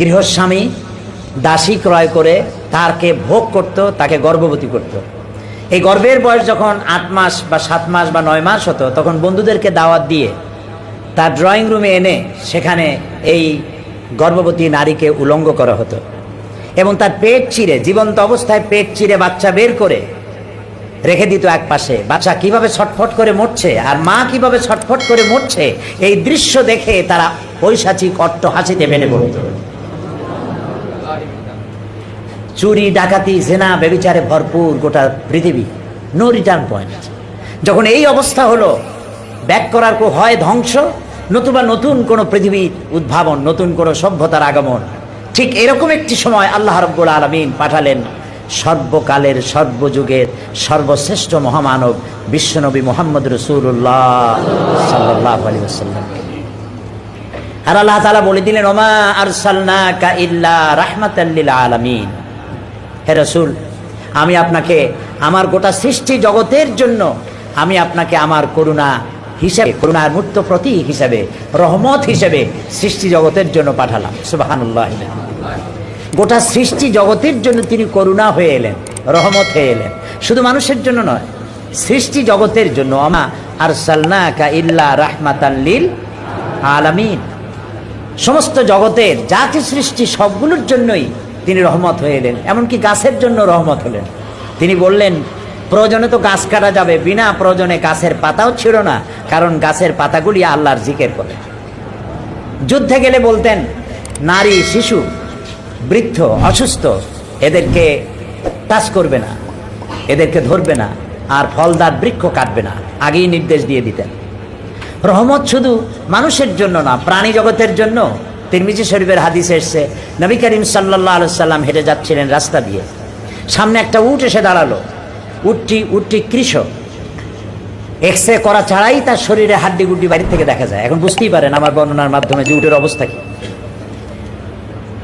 গৃহস্বামী দাসী ক্রয় করে তারকে ভোগ করত, তাকে গর্ভবতী করত। এই গর্ভের বয়স যখন আট মাস বা সাত মাস বা নয় মাস হতো, তখন বন্ধুদেরকে দাওয়াত দিয়ে তার ড্রয়িং রুমে এনে সেখানে এই গর্ভবতী নারীকে উলঙ্গ করা হতো। এবং তার পেট চিরে, জীবন্ত অবস্থায় পেট চিরে বাচ্চা বের করে রেখে দিত এক পাশে। বাচ্চা কীভাবে ছটফট করে মরছে আর মা কীভাবে ছটফট করে মরছে, এই দৃশ্য দেখে তারা পৈশাচিক অট্ট হাসিতে ফেলে পড়ত। চুরি, ডাকাতি, জেনা বেবিচারে ভরপুর গোটা পৃথিবী। নো রিটার্ন পয়েন্ট যখন এই অবস্থা হলো, ব্যাক করার কো হয় ধ্বংস, নতুবা নতুন কোনো পৃথিবীর উদ্ভাবন, নতুন কোনো সভ্যতার আগমন। ঠিক এরকম একটি সময় আল্লাহ রব্বুল আলমিন পাঠালেন, সর্বকালের সর্বযুগের সর্বশ্রেষ্ঠ মহামানব বিশ্বনবী মোহাম্মদ রসুল্লাহ আর আল্লাহ তালা বলে দিলেন, ওমা আর সাল্লাকা ইল্লা রাহমাতাল্লিল আলামিন। হে রসুল, আমি আপনাকে আমার গোটা সৃষ্টি জগতের জন্য, আমি আপনাকে আমার করুণা হিসাবে, করুণার মূর্ত প্রতীক হিসাবে, রহমত হিসাবে সৃষ্টি জগতের জন্য পাঠালাম। সুবাহানুল্লাহ। গোটা সৃষ্টি জগতের জন্য তিনি করুণা হয়ে এলেন, রহমত হয়ে এলেন। শুধু মানুষের জন্য নয়, সৃষ্টি জগতের জন্য আমা আর সাল্লাকা ইল্লা রাহমাতাল্লিল আলামিন। সমস্ত জগতের জাতি সৃষ্টি সবগুলোর জন্যই তিনি রহমত হয়ে এলেন। এমনকি গাছের জন্য রহমত হলেন। তিনি বললেন, প্রয়োজনে তো গাছ কাটা যাবে। বিনা প্রয়োজনে গাছের পাতাও ছিল না, কারণ গাছের পাতাগুলি আল্লাহর জিকের করে। যুদ্ধে গেলে বলতেন, নারী, শিশু, বৃদ্ধ, অসুস্থ, এদেরকে টাচ করবে না, এদেরকে ধরবে না, আর ফলদার বৃক্ষ কাটবে না। আগেই নির্দেশ দিয়ে দিতেন। রহমত শুধু মানুষের জন্য না, প্রাণী জগতের জন্য তিরমিজি শরীফের হাদিসে এসছে, নবী করিম সাল্লাহ সাল্লাম হেঁটে যাচ্ছিলেন রাস্তা দিয়ে। সামনে একটা উট এসে দাঁড়াল। উটটি উটটি কৃষক। এক্স রে করা ছাড়াই তার শরীরে হাড্ডি গুড্ডি বাড়ি থেকে দেখা যায়। এখন বুঝতেই পারেন আমার বর্ণনার মাধ্যমে যে উটের অবস্থা কি।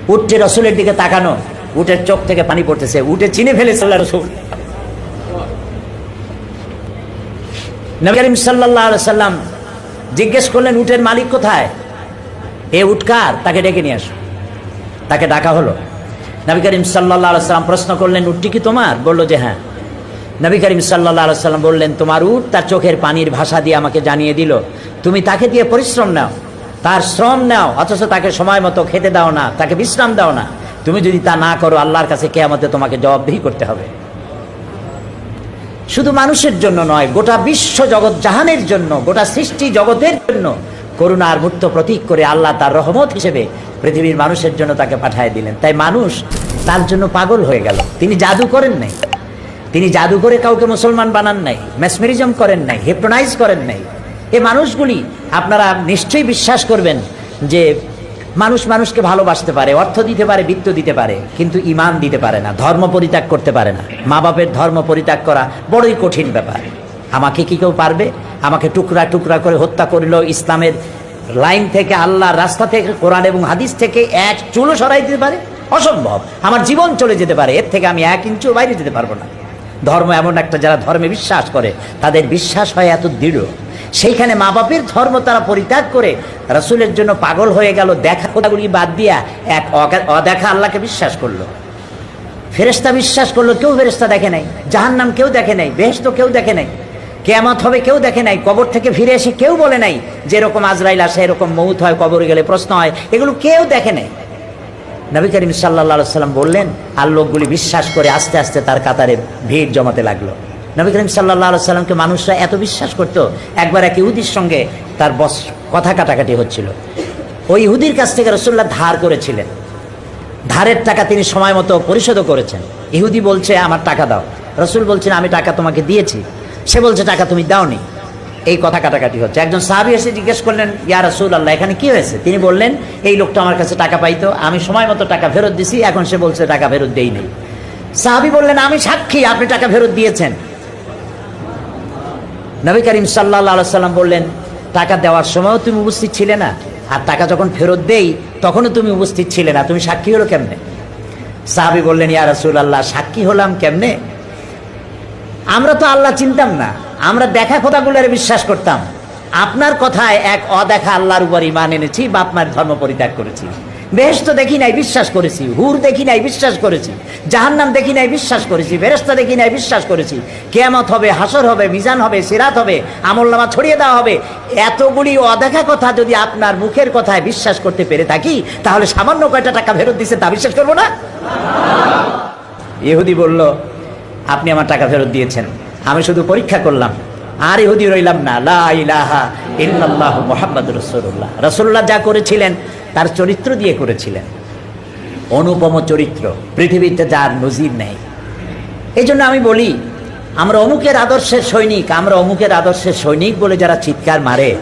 উটটি রসুলের দিকে তাকানো, উটের চোখ থেকে পানি পড়তেছে। উটে চিনে ফেলেছে রসুল। নবী করিম সাল্লাহ সাল্লাম জিজ্ঞেস করলেন, উটের মালিক কোথায়? এ উটকার তাকে ডেকে নিয়ে আসো। তাকে ডাকা হলো। নবী করিম সাল্লাহ সাল্লাম প্রশ্ন করলেন, উটটি কি তোমার? বলল যে হ্যাঁ। নবী করিম সাল্লাহ সাল্লাম বললেন, তোমার উট তার চোখের পানির ভাষা দিয়ে আমাকে জানিয়ে দিল। তুমি তাকে দিয়ে পরিশ্রম নাও, তার শ্রম নাও, অথচ তাকে সময় মতো খেতে দাও না, তাকে বিশ্রাম দাও না। তুমি যদি তা না করো, আল্লাহর কাছে কেয়ামতে তোমাকে জবাবদিহি করতে হবে। শুধু মানুষের জন্য নয়, গোটা বিশ্ব জগৎ জাহানের জন্য, গোটা সৃষ্টি জগতের জন্য করুণার মূর্ত প্রতীক করে আল্লাহ তার রহমত হিসেবে পৃথিবীর মানুষের জন্য তাকে পাঠিয়ে দিলেন। তাই মানুষ তার জন্য পাগল হয়ে গেল। তিনি জাদু করেন নাই। তিনি জাদু করে কাউকে মুসলমান বানান নাই ম্যাসমেরিজম করেন নাই হেপ্টোনাইজ করেন নাই। এ মানুষগুলি, আপনারা নিশ্চয়ই বিশ্বাস করবেন যে মানুষ মানুষকে ভালোবাসতে পারে, অর্থ দিতে পারে, বৃত্ত দিতে পারে, কিন্তু ইমান দিতে পারে না, ধর্ম পরিত্যাগ করতে পারে না। মা বাপের ধর্ম পরিত্যাগ করা বড়ই কঠিন ব্যাপার। আমাকে কি কেউ পারবে? আমাকে টুকরা টুকরা করে হত্যা করিল ইসলামের লাইন থেকে, আল্লাহর রাস্তা থেকে, কোরআন এবং হাদিস থেকে এক চুলো সরাই দিতে পারে? অসম্ভব। আমার জীবন চলে যেতে পারে, এর থেকে আমি এক ইঞ্চিও বাইরে যেতে পারব না। ধর্ম এমন একটা যারা ধর্মে বিশ্বাস করে, তাদের বিশ্বাস হয় এত দৃঢ়। সেইখানে মা বাপের ধর্ম তারা পরিত্যাগ করে, রসুলের জন্য পাগল হয়ে গেল, দেখা কথাগুলি বাদ দিয়া এক অদেখা আল্লাহকে বিশ্বাস করল। ফেরেস্তা বিশ্বাস করল, কেউ ফেরেস্তা দেখে নাই। জাহান্নাম কেউ দেখে নাই বেহেস্ত কেউ দেখে নাই। কেয়ামত হবে, কেউ দেখে নাই। কবর থেকে ফিরে এসে কেউ বলে নাই যেরকম আজরাইল আসে, এরকম মৌত হয়, কবরে গেলে প্রশ্ন হয়। এগুলো কেউ দেখে নাই। নবী করিম সাল্লা সাল্লাম বললেন, আর লোকগুলি বিশ্বাস করে আস্তে আস্তে তার কাতারে ভিড় জমাতে লাগল। নবী করিম সাল্লাহ সাল্লামকে মানুষরা এত বিশ্বাস করতো, একবার এক ইহুদির সঙ্গে তার বস কথা কাটাকাটি হচ্ছিল। ওই ইহুদির কাছ থেকে রসুল্লাহ ধার করেছিলেন। ধারের টাকা তিনি সময় মতো পরিশোধও করেছেন। ইহুদি বলছে, আমার টাকা দাও। রসুল বলছেন, আমি টাকা তোমাকে দিয়েছি। সে বলছে, টাকা তুমি দাওনি। এই কথা কাটাকাটি হচ্ছে। একজন সাহাবি এসে জিজ্ঞেস করলেন, ইয়া রসুল আল্লাহ এখানে কি হয়েছে? তিনি বললেন, এই লোকটা আমার কাছে টাকা পাইতো, আমি সময় মতো টাকা ফেরত দিছি, এখন সে বলছে, টাকা ফেরত দেই নেই। সাহাবি বললেন, আমি সাক্ষী, আপনি টাকা ফেরত দিয়েছেন। নবী করিম সাল্লাহ সাল্লাম বললেন, টাকা দেওয়ার সময়ও তুমি উপস্থিত ছিলে না, আর টাকা যখন ফেরত দেই, তখনও তুমি উপস্থিত ছিলে না, তুমি সাক্ষী হলো কেমনে? সাহাবি বললেন, ইয়া রসুল আল্লাহ সাক্ষী হলাম কেমনে? আমরা তো আল্লাহ চিনতাম না। আমরা দেখা কথাগুলোর বিশ্বাস করতাম। আপনার কথায় এক অদেখা আল্লাহর উপর ইমান এনেছি বা আপনার ধর্ম পরিত্যাগ করেছি। বেহেস্ত দেখি নাই, বিশ্বাস করেছি। হুর দেখি নাই, বিশ্বাস করেছি। জাহান্নাম দেখি নাই, বিশ্বাস করেছি। বেরেস্তা দেখি নাই, বিশ্বাস করেছি। কেয়ামত হবে হাসর হবে, মিজান হবে, সিরাত হবে আমলনামা ছড়িয়ে দেওয়া হবে। এতগুলি অদেখা কথা যদি আপনার মুখের কথায় বিশ্বাস করতে পেরে থাকি, তাহলে সামান্য কয়টা টাকা ফেরত দিছে তা বিশ্বাস করব না? ইহুদি বলল আপনি আমার টাকা ফেরত দিয়েছেন। আমি শুধু পরীক্ষা করলাম। আর ইহুদি রইলাম না। লা ইলাহা ইল্লাল্লাহু মুহাম্মাদুর রাসূলুল্লাহ। রাসূলুল্লাহ যা করেছিলেন, তার চরিত্র দিয়ে করেছিলেন। অনুপম চরিত্র। পৃথিবীতে যার নজির নেই। এই জন্য আমি বলি, আমরা অমুকের আদর্শের সৈনিক, আমরা অমুকের আদর্শের সৈনিক বলে যারা চিৎকার মারে,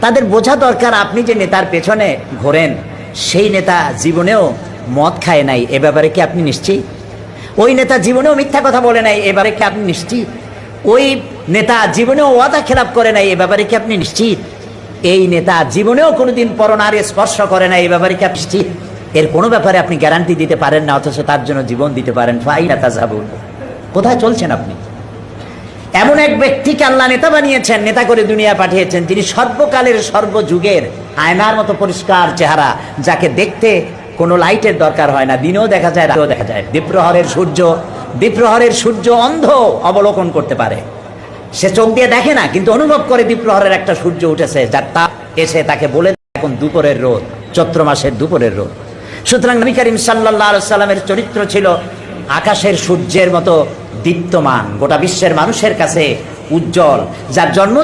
তাদের বোঝা দরকার আপনি যে নেতার পেছনে ঘোরেন, সেই নেতা জীবনেও মদ খায় নাই। এ ব্যাপারে কি আপনি নিশ্চিত? ওই নেতা জীবনেও মিথ্যা কথা বলে নাই এবারে কি আপনি নিশ্চিত? ওই নেতা জীবনেও ওয়াদা খেলাপ করে নাই, এ ব্যাপারে কি আপনি নিশ্চিত? এই নেতা জীবনেও কোনোদিন পরনারে স্পর্শ করে না এই ব্যাপারে কি আপনি নিশ্চিত? এর কোনো ব্যাপারে আপনি গ্যারান্টি দিতে পারেন না, অথচ তার জন্য জীবন দিতে পারেন। ফাইনা তাজাবুন। কোথায় চলছেন আপনি? এমন এক ব্যক্তিকে আল্লাহ নেতা বানিয়েছেন, নেতা করে দুনিয়া পাঠিয়েছেন তিনি সর্বকালের সর্বযুগের আয়নার মতো পরিষ্কার চেহারা, যাকে দেখতে কোনো লাইটের দরকার হয় না, দিনেও দেখা যায়, রাতেও দেখা যায়। দ্বীপ্রহরের সূর্য দ্বীপ্রহরের সূর্য অন্ধ অবলোকন করতে পারে। সে চোখ দিয়ে দেখে না, কিন্তু অনুভব করে দ্বীপ্রহরের একটা সূর্য উঠেছে, যার তাপ এসে তাকে বলে এখন দুপুরের রোদ, চৈত্র মাসের দুপুরের রোদ। সুতরাং নবী করিম সাল্লাহ সাল্লামের চরিত্র ছিল আকাশের সূর্যের মতো দীপ্তমান, গোটা বিশ্বের মানুষের কাছে উজ্জ্বল, যার জন্ম